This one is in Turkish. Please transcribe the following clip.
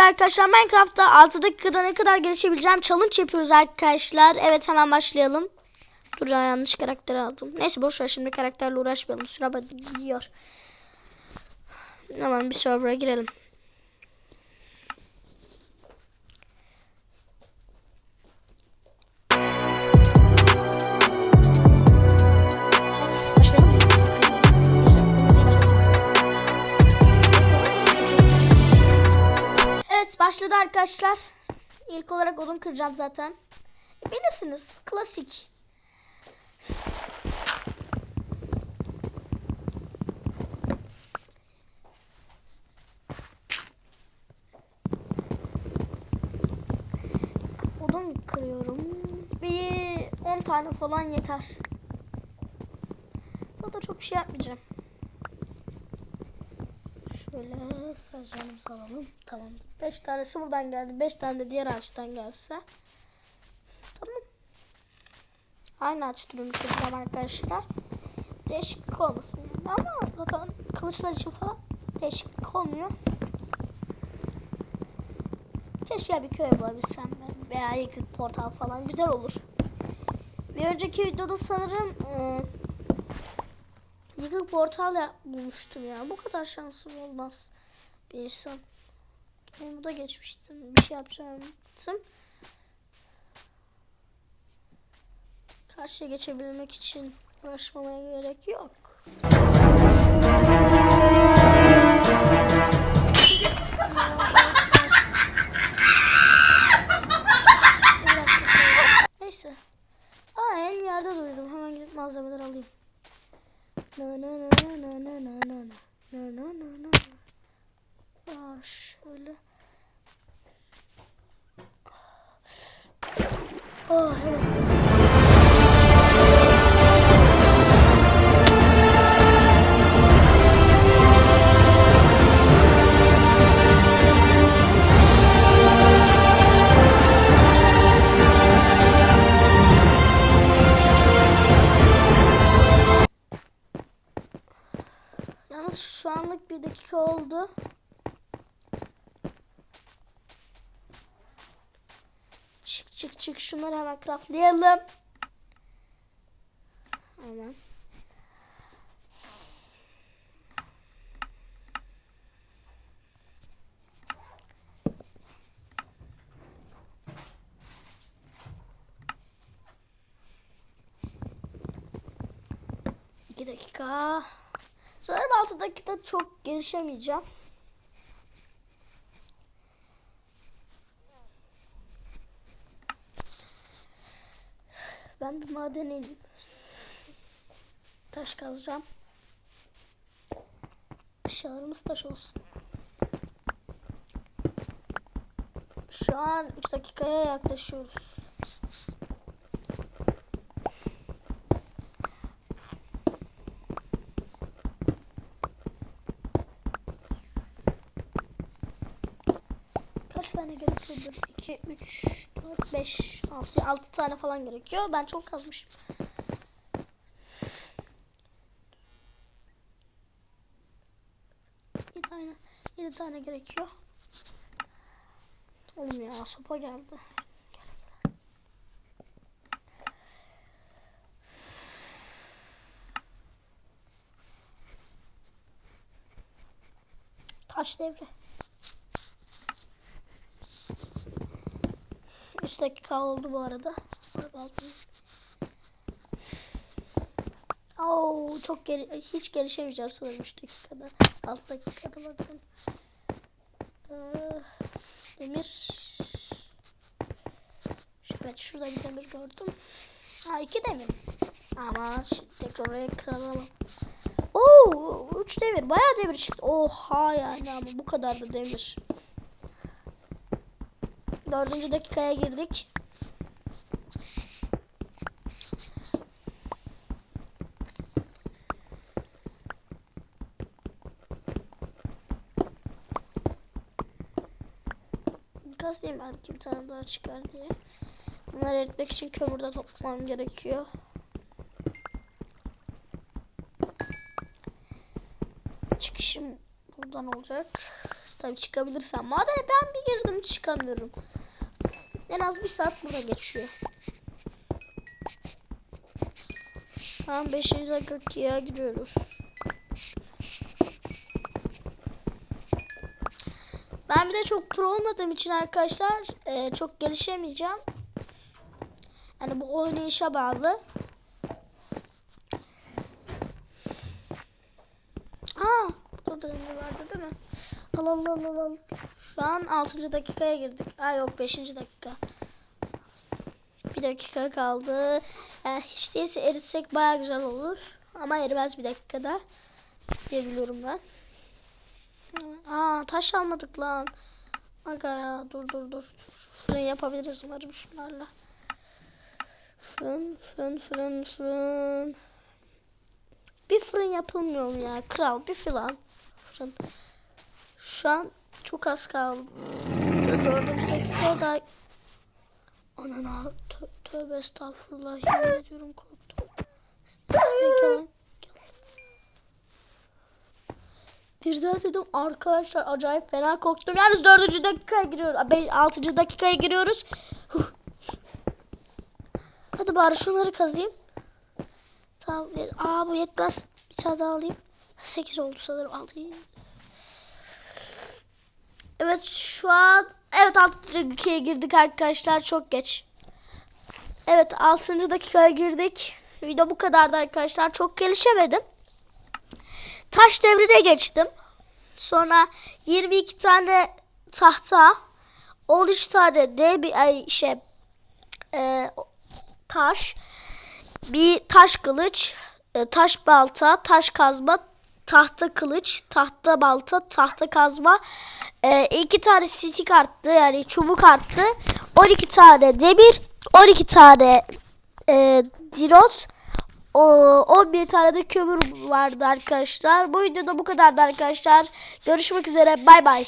Arkadaşlar Minecraft'ta 6 dakikada ne kadar gelişebileceğim challenge yapıyoruz arkadaşlar. Evet hemen başlayalım. Dur ya yanlış karakter aldım. Neyse boş ver şimdi karakterle uğraşmayalım. Süre gidiyor. Hemen bir server'a girelim. Başladı arkadaşlar. İlk olarak odun kıracağım zaten. E, Bilirsiniz klasik. Odun kırıyorum. Bir 10 tane falan yeter. Zaten çok bir şey yapmayacağım. Şöyle saçlarımızı alalım. Tamam. 5 tanesi buradan geldi. 5 tane de diğer ağaçtan gelse. Tamam. Aynı ağaç türünü arkadaşlar. Değişiklik olmasın yani. Ama zaten kılıçlar için falan değişiklik olmuyor. Keşke bir köy bulabilsem ben. Veya yıkık portal falan güzel olur. Bir önceki videoda sanırım e, yıkık portal ya- bulmuştum ya. Bu kadar şansım olmaz bir insan. Bu da geçmiştim. Bir şey yapacaktım. Karşıya geçebilmek için uğraşmamaya gerek yok. Neyse. Aa en yerde duydum. Hemen gidip malzemeler alayım. Na na na na na na na na na na na na. Aa şöyle. Oh evet. Çık çık şunları hemen craftlayalım. Hemen. Dakika. Sanırım 6 dakikada çok gelişemeyeceğim. Ben bir maden. Taş kazacağım. Eşyalarımız taş olsun. Şu an 3 dakikaya yaklaşıyoruz. Kaç tane gerekiyordur? 2, 3, 4, 5, 6, 6 tane falan gerekiyor. Ben çok kazmışım. Bir tane, 7 tane gerekiyor. Oğlum ya sopa geldi. Taş devre. 3 dakika oldu bu arada. Oo, çok gel hiç gelişemeyeceğim sanırım 3 dakikada. 6 dakikada bakın. Ee, demir. Evet şurada bir demir gördüm. Ha iki demir. Ama şimdi tekrar oraya kıralım. Oo, 3 demir. Bayağı demir çıktı. Oha yani ama bu kadar da demir. Dördüncü dakikaya girdik. Kazayım belki bir tane daha çıkar diye. Bunları eritmek için kömürde toplamam gerekiyor. Çıkışım buradan olacak. Tabii çıkabilirsem. Madem ben bir girdim çıkamıyorum. En az bir saat burada geçiyor. Tamam 5. dakikaya giriyoruz. Ben bir de çok pro olmadığım için arkadaşlar e, çok gelişemeyeceğim. Yani bu oynayışa bağlı. Aa, burada da vardı değil mi? Al al al al. Şu an 6. dakikaya girdik. Aa yok 5. dakika. Bir dakika kaldı. Yani hiç değilse eritsek baya güzel olur. Ama erimez bir dakikada. Diye biliyorum ben. Aa taş almadık lan. Aga ya dur dur dur. Fırın yapabiliriz umarım şunlarla. Fırın fırın fırın fırın. Bir fırın yapılmıyor mu ya? Kral bir filan. Fırın. Şu an çok az kaldı. Dördüncü dakika daha. Anana tö tövbe estağfurullah. Yemin ediyorum korktum. Gel, Birden dedim arkadaşlar acayip fena korktum. Yalnız dördüncü dakikaya giriyoruz. Altıncı dakikaya giriyoruz. Hadi bari şunları kazayım. Tamam. Aa bu yetmez. Bir tane daha alayım. 8 oldu sanırım. Alayım. Evet şu an evet 6. dakikaya girdik arkadaşlar. Çok geç. Evet 6. dakikaya girdik. Video bu kadardı arkadaşlar. Çok gelişemedim. Taş devrine geçtim. Sonra 22 tane tahta, 13 tane de bir ay şey e, taş, bir taş kılıç, e, taş balta, taş kazma, tahta kılıç, tahta balta, tahta kazma, e, iki tane stick arttı yani çubuk arttı, 12 tane demir, 12 tane e, dirot, o 11 tane de kömür vardı arkadaşlar. Bu videoda bu kadardı arkadaşlar. Görüşmek üzere. Bay bay.